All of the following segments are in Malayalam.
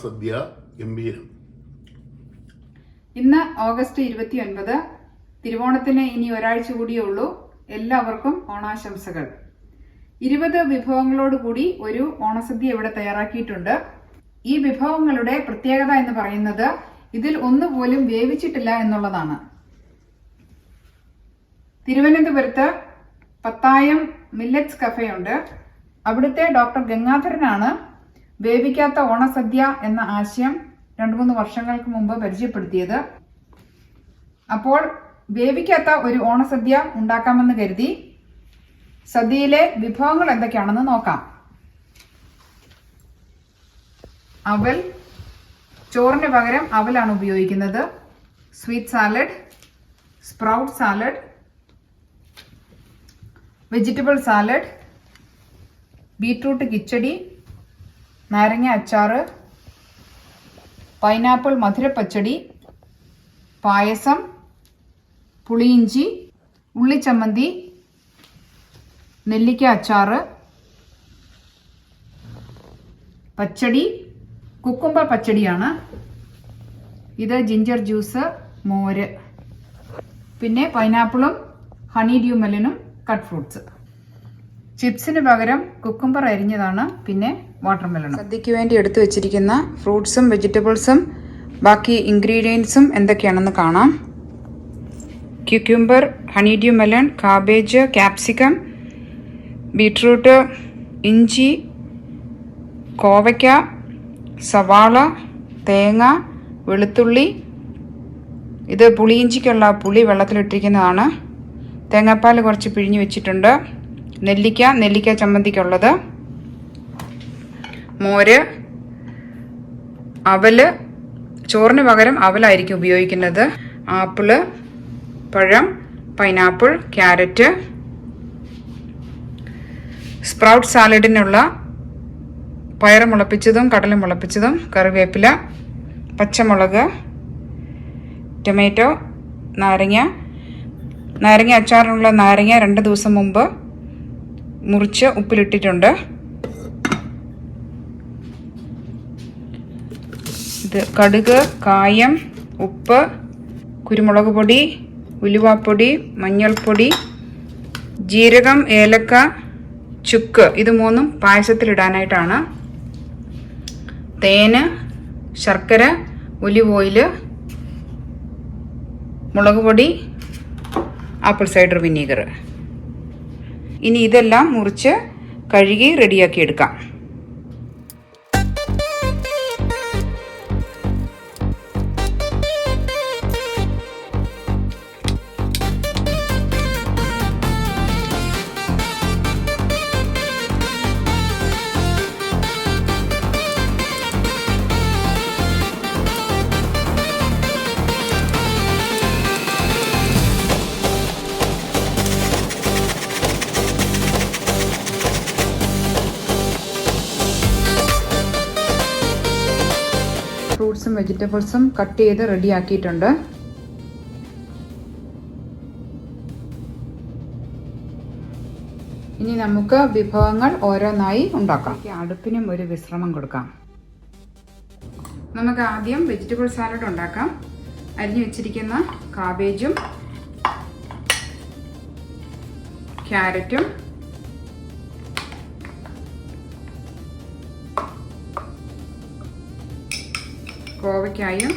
ഓണസദ്യ ഗംഭീരം. ഇന്ന് ഓഗസ്റ്റ് ഇരുപത്തി ഒൻപത് തിരുവോണത്തിന് ഇനി ഒരാഴ്ച കൂടിയേ ഉള്ളൂ. എല്ലാവർക്കും ഓണാശംസകൾ. ഇരുപത് വിഭവങ്ങളോടുകൂടി ഒരു ഓണസദ്യ ഇവിടെ തയ്യാറാക്കിയിട്ടുണ്ട്. ഈ വിഭവങ്ങളുടെ പ്രത്യേകത എന്ന് പറയുന്നത് ഇതിൽ ഒന്നുപോലും വേവിച്ചിട്ടില്ല എന്നുള്ളതാണ്. തിരുവനന്തപുരത്ത് പത്തായം മില്ലറ്റ്സ് കഫയുണ്ട്. അവിടുത്തെ ഡോക്ടർ ഗംഗാധരനാണ് വേവിക്കാത്ത ഓണസദ്യ എന്ന ആശയം രണ്ടു മൂന്ന് വർഷങ്ങൾക്ക് മുമ്പ് പരിചയപ്പെടുത്തിയത്. അപ്പോൾ വേവിക്കാത്ത ഒരു ഓണസദ്യ ഉണ്ടാക്കാമെന്ന് കരുതി സദ്യയിലെ വിഭവങ്ങൾ എന്തൊക്കെയാണെന്ന് നോക്കാം. അവൽ ചോറിന് പകരം അവലാണ് ഉപയോഗിക്കുന്നത്. Sweet salad sprout salad vegetable salad beetroot കിച്ചടി നാരങ്ങ അച്ചാറ് പൈനാപ്പിൾ മധുരപ്പച്ചടി പായസം പുളിയിഞ്ചി ഉള്ളിച്ചമ്മന്തി നെല്ലിക്ക അച്ചാറ് പച്ചടി കുക്കുംബർ പച്ചടിയാണ്. ഇത് ജിഞ്ചർ ജ്യൂസ് മോര്. പിന്നെ പൈനാപ്പിളും ഹണി ഡ്യൂ മെലനും കട്ട് ഫ്രൂട്ട്സ് ചിപ്സിന് പകരം കുക്കുംബർ അരിഞ്ഞതാണ് പിന്നെ വാട്ടർമെലൺ സദ്യക്ക് വേണ്ടി എടുത്തു വെച്ചിരിക്കുന്ന ഫ്രൂട്ട്സും വെജിറ്റബിൾസും ബാക്കി ഇൻഗ്രീഡിയൻസും എന്തൊക്കെയാണെന്ന് കാണാം. Cucumber honeydew melon cabbage capsicum beetroot ഇഞ്ചി കോവയ്ക്ക സവാള തേങ്ങ വെളുത്തുള്ളി. ഇത് പുളിയിഞ്ചിക്കുള്ള പുളി വെള്ളത്തിലിട്ടിരിക്കുന്നതാണ്. തേങ്ങാപ്പാൽ കുറച്ച് പിഴിഞ്ഞ് വെച്ചിട്ടുണ്ട്. നെല്ലിക്ക നെല്ലിക്ക ചമ്മന്തിക്കുള്ളത്. മോര് അവൽ ചോറിന് പകരം അവലായിരിക്കും ഉപയോഗിക്കുന്നത്. ആപ്പിൾ പഴം പൈനാപ്പിൾ ക്യാരറ്റ് സ്പ്രൗട്ട് സാലഡിനുള്ള പയർ മുളപ്പിച്ചതും കടല മുളപ്പിച്ചതും കറിവേപ്പില പച്ചമുളക് ടൊമാറ്റോ നാരങ്ങ നാരങ്ങ അച്ചാറിനുള്ള നാരങ്ങ രണ്ട് ദിവസം മുമ്പ് മുറിച്ച് ഉപ്പിലിട്ടിട്ടുണ്ട്. ഇത് കടുക് കായം ഉപ്പ് കുരുമുളക് പൊടി ഉലുവാപ്പൊടി മഞ്ഞൾപ്പൊടി ജീരകം ഏലക്ക ചുക്ക് ഇത് മൂന്നും പായസത്തിലിടാനായിട്ടാണ്. തേന് ശർക്കര ഒലിവ് ഓയിൽ മുളക് പൊടി ആപ്പിൾ സൈഡർ വിനീഗർ. ഇനി ഇതെല്ലാം മുറിച്ച് കഴുകി റെഡിയാക്കി എടുക്കാം. വെജിറ്റബിൾസും കട്ട് ചെയ്ത് റെഡിയാക്കിയിട്ടുണ്ട്. ഇനി നമുക്ക് വിഭവങ്ങൾ ഓരോന്നായി ഉണ്ടാക്കാം. അടുപ്പിനും ഒരു വിശ്രമം കൊടുക്കാം. നമുക്ക് ആദ്യം വെജിറ്റബിൾ സാലഡ് ഉണ്ടാക്കാം. അരിഞ്ഞു വെച്ചിരിക്കുന്ന കാബേജും ക്യാരറ്റും കോവയ്ക്കായും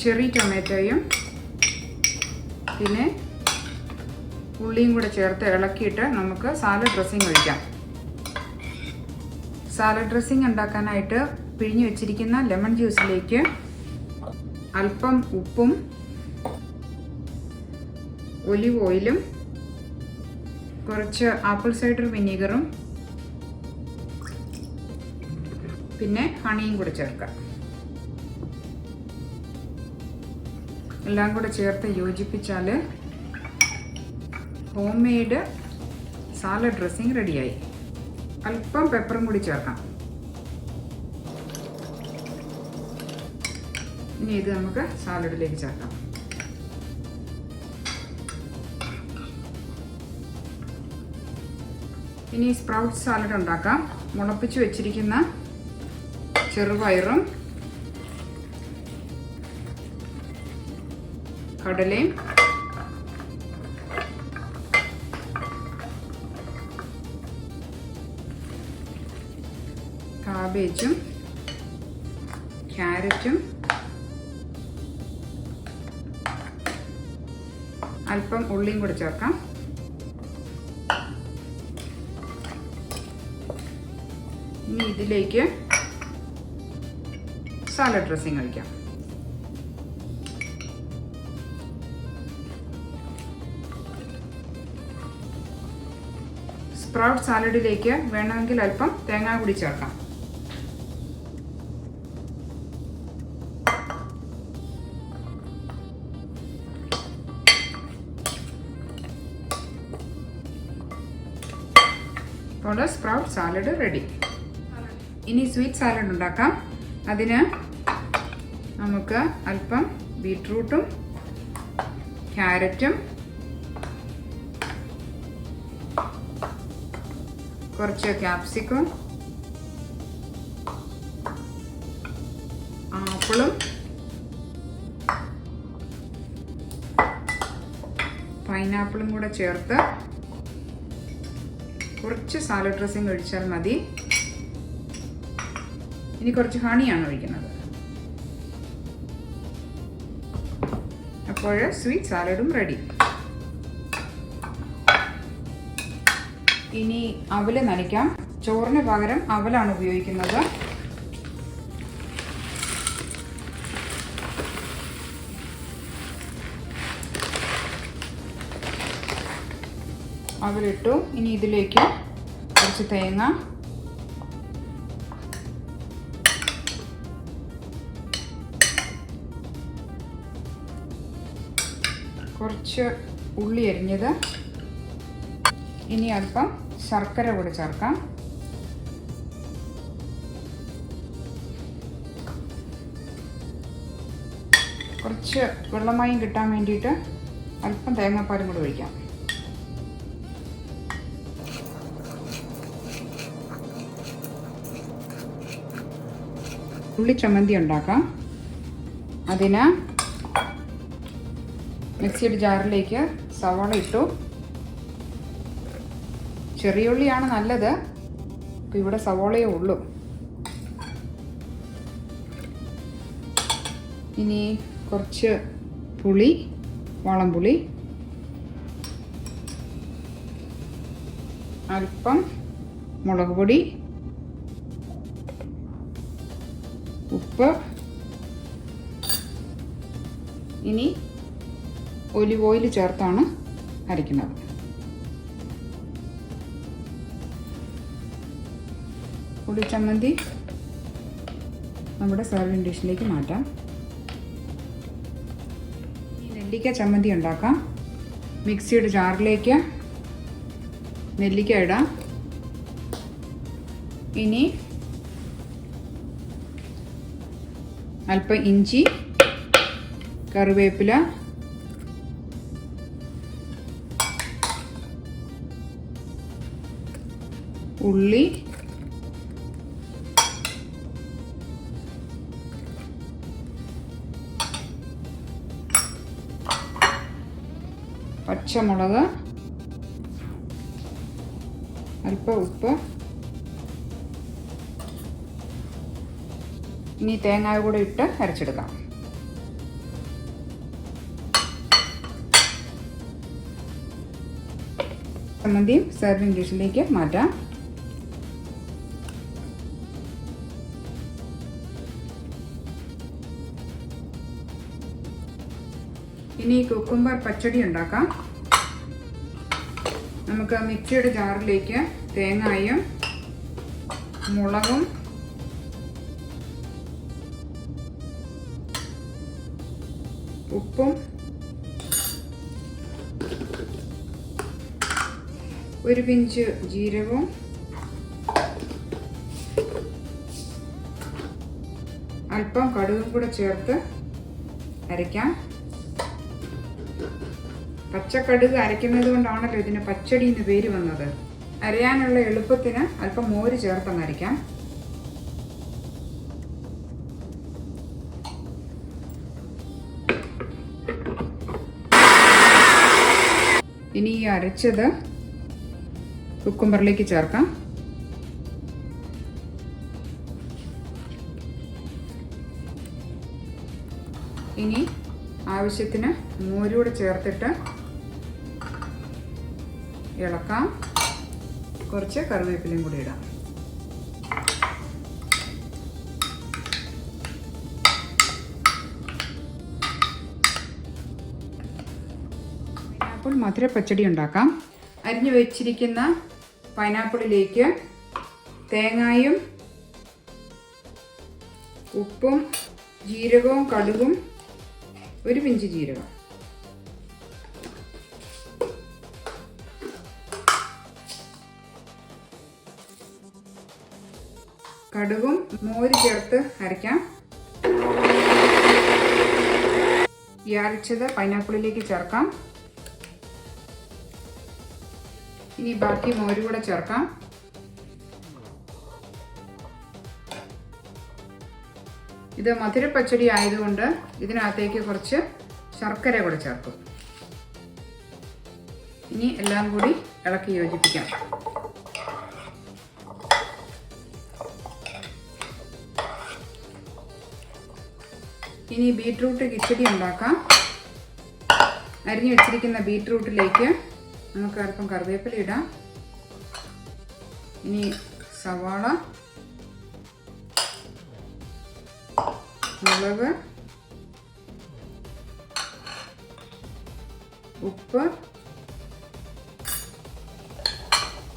ചെറി ടൊമാറ്റോയും പിന്നെ ഉള്ളിയും കൂടെ ചേർത്ത് ഇളക്കിയിട്ട് നമുക്ക് സാലഡ് ഡ്രസ്സിങ് ഒഴിക്കാം. സാലഡ് ഡ്രസ്സിങ് ഉണ്ടാക്കാനായിട്ട് പിഴിഞ്ഞു വെച്ചിരിക്കുന്ന ലെമൺ ജ്യൂസിലേക്ക് അല്പം ഉപ്പും ഒലിവ് ഓയിലും കുറച്ച് ആപ്പിൾ സൈഡർ വിനീഗറും പിന്നെ ഹണിയും കൂടെ ചേർക്കാം. എല്ലാം കൂടെ ചേർത്ത് യോജിപ്പിച്ചാൽ ഹോം മെയ്ഡ് സാലഡ് ഡ്രസ്സിങ് റെഡിയായി അല്പം പെപ്പറും കൂടി ചേർക്കാം. ഇനി ഇത് നമുക്ക് സാലഡിലേക്ക് ചേർക്കാം. ഇനി സ്പ്രൗട്ട് സാലഡ് ഉണ്ടാക്കാം. മുളപ്പിച്ച് വെച്ചിരിക്കുന്ന ചെറുപയറും കടലയും കാബേജും ക്യാരറ്റും അല്പം ഉള്ളിയും കൂടെ ചേർക്കാം. ഇനി ഇതിലേക്ക് സാലഡ് ഡ്രസ്സിങ് ഒഴിക്കാം സ്പ്രൗട്ട് സാലഡിലേക്ക് വേണമെങ്കിൽ അല്പം തേങ്ങാ കൂടി ചേർക്കാം. Sprout salad ready. ഇനി സ്വീറ്റ് സാലഡ് ഉണ്ടാക്കാം. അതിന് നമുക്ക് അല്പം ബീട്രൂട്ടും ക്യാരറ്റും കുറച്ച് ക്യാപ്സിക്കും ആപ്പിളും പൈനാപ്പിളും കൂടെ ചേർത്ത് കുറച്ച് സാലഡ് ഡ്രസ്സിങ് ഒഴിച്ചാൽ മതി. ഇനി കുറച്ച് ഹണിയാണ് ഒഴിക്കുന്നത്. അപ്പോൾ സ്വീറ്റ് സാലഡും റെഡി ഇനി അവൽ നനയ്ക്കാം. ചോറിന് പകരം അവലാണ് ഉപയോഗിക്കുന്നത്. അവലിട്ടു. ഇനി ഇതിലേക്ക് കുറച്ച് തേങ്ങ. കുറച്ച് ഉള്ളി അരിഞ്ഞത് ഇനി അല്പം ശർക്കര കൂടി ചേർക്കാം. കുറച്ച് വെള്ളമായും കിട്ടാൻ വേണ്ടിയിട്ട് അല്പം തേങ്ങാപ്പാലും കൂടി ഒഴിക്കാം. ഉള്ളി ചമ്മന്തി ഉണ്ടാക്കാം. അതിന് മിക്സിയുടെ ജാറിലേക്ക് സവാള ഇട്ടു. ചെറിയ ഉള്ളിയാണ് നല്ലത്. അപ്പോൾ ഇവിടെ സവോളയേ ഉള്ളൂ. ഇനി കുറച്ച് പുളി വളംപുളി. അല്പം മുളക് പൊടി ഉപ്പ്. ഇനി ഒലിവ് ഓയിൽ ചേർത്താണ് അരയ്ക്കുന്നത്. ചമ്മന്തി നമ്മുടെ സർവിങ് ഡിഷിലേക്ക് മാറ്റാം. ഈ നെല്ലിക്ക ചമ്മന്തി ഉണ്ടാക്കാം. മിക്സിയുടെ ജാറിലേക്ക് നെല്ലിക്ക ഇടാം. ഇനി അല്പം ഇഞ്ചി കറിവേപ്പില ഉള്ളി. പച്ചമുളക്. അല്പം ഉപ്പ്. ഇനി തേങ്ങ കൂടെ ഇട്ട് അരച്ചെടുക്കാം. ചമ്മന്തിയും സെർവിങ് ഡിഷിലേക്ക് മാറ്റാം. ഇനി കുക്കുംബർ പച്ചടി ഉണ്ടാക്കാം. നമുക്ക് മിക്സിയുടെ ജാറിലേക്ക് തേങ്ങായും മുളകും ഉപ്പും ഒരു പിഞ്ച് ജീരകവും അല്പം കടുകും കൂടെ ചേർത്ത് അരയ്ക്കാം. പച്ചക്കടുക് അരയ്ക്കുന്നത് കൊണ്ടാണല്ലോ ഇതിന് പച്ചടി എന്ന് പേര് വന്നത്. അരയാനുള്ള എളുപ്പത്തിന് അല്പം മോര് ചേർത്തങ്ങ് അരയ്ക്കാം. ഇനി ഈ അരച്ചത് കുക്കുംബറിലേക്ക് ചേർക്കാം. ഇനി ആവശ്യത്തിന് മോരൂടെ ചേർത്തിട്ട് ഇളക്കാം. കുറച്ച് കറിവേപ്പിലയും കൂടി ഇടാം. പൈനാപ്പിൾ മധുര പച്ചടി ഉണ്ടാക്കാം. അരിഞ്ഞു വെച്ചിരിക്കുന്ന പൈനാപ്പിളിലേക്ക് തേങ്ങായും ഉപ്പും ജീരകവും കടുകും ഒരു പിഞ്ച് ജീരകം. കടുകും മോര് ചേർത്ത് അരയ്ക്കാം. ഈ അരച്ചത് പൈനാപ്പിളിലേക്ക് ചേർക്കാം. ഇനി ബാക്കി മോര് കൂടെ ചേർക്കാം. ഇത് മധുരപ്പച്ചടി ആയതുകൊണ്ട് ഇതിനകത്തേക്ക് കുറച്ച് ശർക്കര കൂടെ ചേർക്കും. ഇനി എല്ലാം കൂടി ഇളക്കി യോജിപ്പിക്കാം. ഇനി ബീട്രൂട്ട് കിച്ചടി ഉണ്ടാക്കാം. അരിഞ്ഞു വെച്ചിരിക്കുന്ന ബീട്രൂട്ടിലേക്ക് നമുക്ക് അല്പം കറിവേപ്പില ഇടാം. ഇനി സവാള മുളക് ഉപ്പ്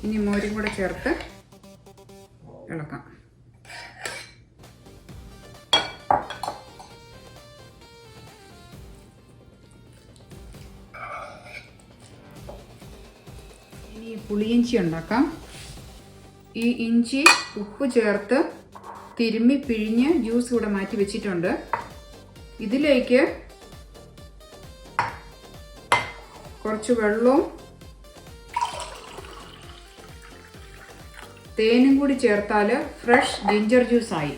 ഇനി മോരും കൂടെ ചേർത്ത് ഇളക്കാം. പുളിയിഞ്ചി ഉണ്ടാക്കാം. ഈ ഇഞ്ചി ഉപ്പ് ചേർത്ത് തിരുമ്മി പിഴിഞ്ഞ് ജ്യൂസ് ഇവിടെ മാറ്റി വെച്ചിട്ടുണ്ട്. ഇതിലേക്ക് കുറച്ച് വെള്ളവും തേനും കൂടി ചേർത്താൽ ഫ്രഷ് ജിഞ്ചർ ജ്യൂസായി.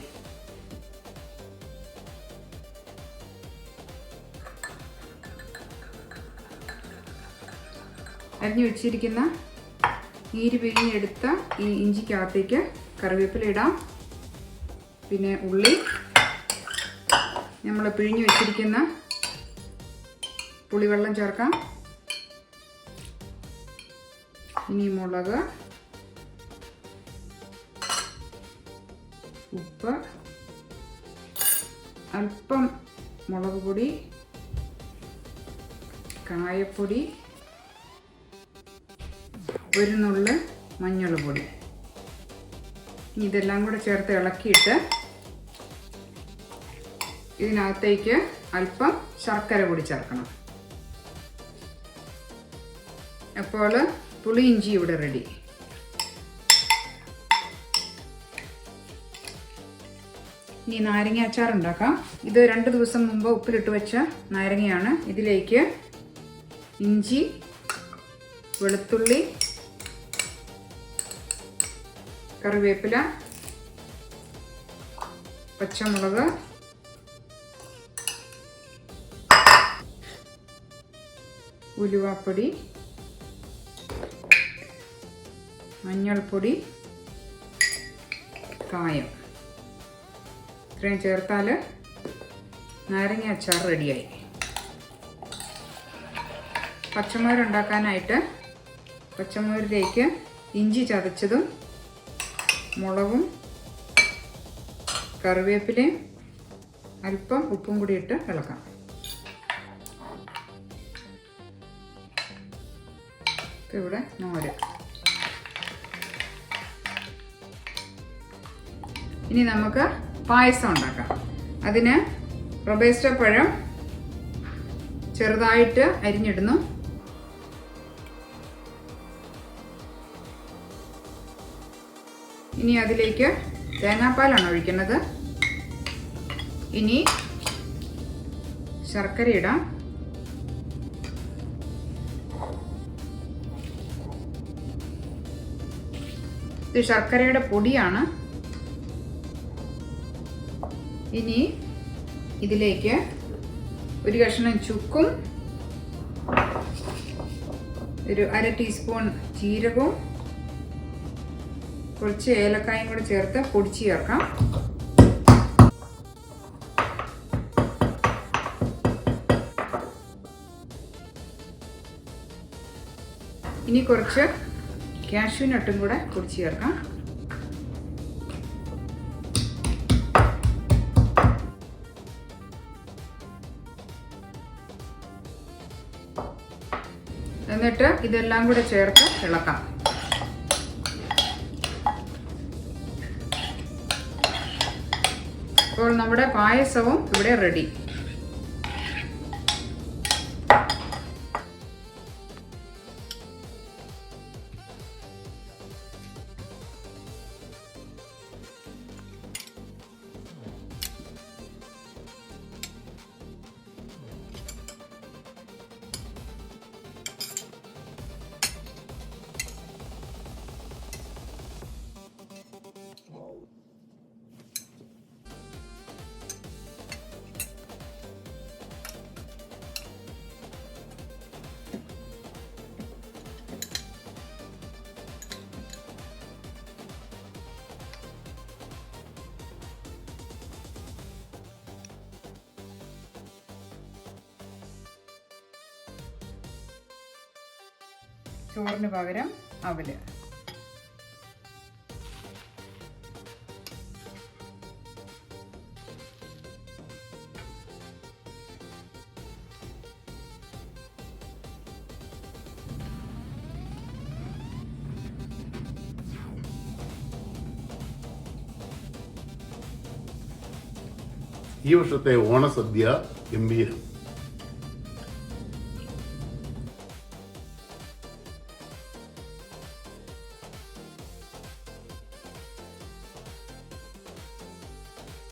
അരിഞ്ഞു വെച്ചിരിക്കുന്ന നീര് പിഴിഞ്ഞെടുത്ത ഈ ഇഞ്ചിക്കകത്തേക്ക് കറിവേപ്പില ഇടാം. പിന്നെ ഉള്ളി. നമ്മൾ പിഴിഞ്ഞു വെച്ചിരിക്കുന്ന പുളിവെള്ളം ചേർക്കാം. ഇനി മുളക്. ഉപ്പ്. അല്പം മുളക് പൊടി. കായപ്പൊടി. ഒരു നുള്ള് മഞ്ഞൾ പൊടി ഇതെല്ലാം കൂടെ ചേർത്ത് ഇളക്കിയിട്ട് ഇതിനകത്തേക്ക് അല്പം ശർക്കര കൂടി ചേർക്കണം. അപ്പോൾ പുളി ഇഞ്ചി ഇവിടെ റെഡി ഇനി നാരങ്ങ അച്ചാർ ഉണ്ടാക്കാം. ഇത് രണ്ട് ദിവസം മുമ്പ് ഉപ്പിലിട്ട് വെച്ച നാരങ്ങയാണ്. ഇതിലേക്ക് ഇഞ്ചി വെളുത്തുള്ളി കറിവേപ്പില പച്ചമുളക് ഉലുവാപ്പൊടി മഞ്ഞൾപ്പൊടി കായം. ഇത്രയും ചേർത്താൽ നാരങ്ങ അച്ചാർ റെഡിയായി. പച്ചമുളക് ഉണ്ടാക്കാനായിട്ട് പച്ചമുളകിലേക്ക് ഇഞ്ചി ചതച്ചതും മുളകും കറിവേപ്പിലയും അല്പം ഉപ്പും കൂടി ഇട്ട് ഇളക്കാം. ഇവിടെ മോര്. ഇനി നമുക്ക് പായസം ഉണ്ടാക്കാം. അതിന് റൊബേസ്റ്റ പഴം ചെറുതായിട്ട് അരിഞ്ഞിടുന്നു. ഇനി അതിലേക്ക് തേങ്ങാപ്പാലാണ് ഒഴിക്കുന്നത്. ഇനി ശർക്കര ഇടാം. ഇത് ശർക്കരയുടെ പൊടിയാണ്. ഇനി ഇതിലേക്ക് ഒരു കഷ്ണം ചുക്കും ഒരു അര ടീസ്പൂൺ ജീരകവും കുറച്ച് ഏലക്കായും കൂടെ ചേർത്ത് പൊടിച്ച് ചേർക്കാം. ഇനി കുറച്ച് കാഷ്യൂ നട്ടും കൂടെ പൊടിച്ച് ചേർക്കാം. എന്നിട്ട് ഇതെല്ലാം കൂടെ ചേർത്ത് ഇളക്കാം. അപ്പോൾ നമ്മുടെ പായസവും ഇവിടെ റെഡി ചോറിന് പകരം അവൽ. ഈ വർഷത്തെ ഓണസദ്യ ഗംഭീരം.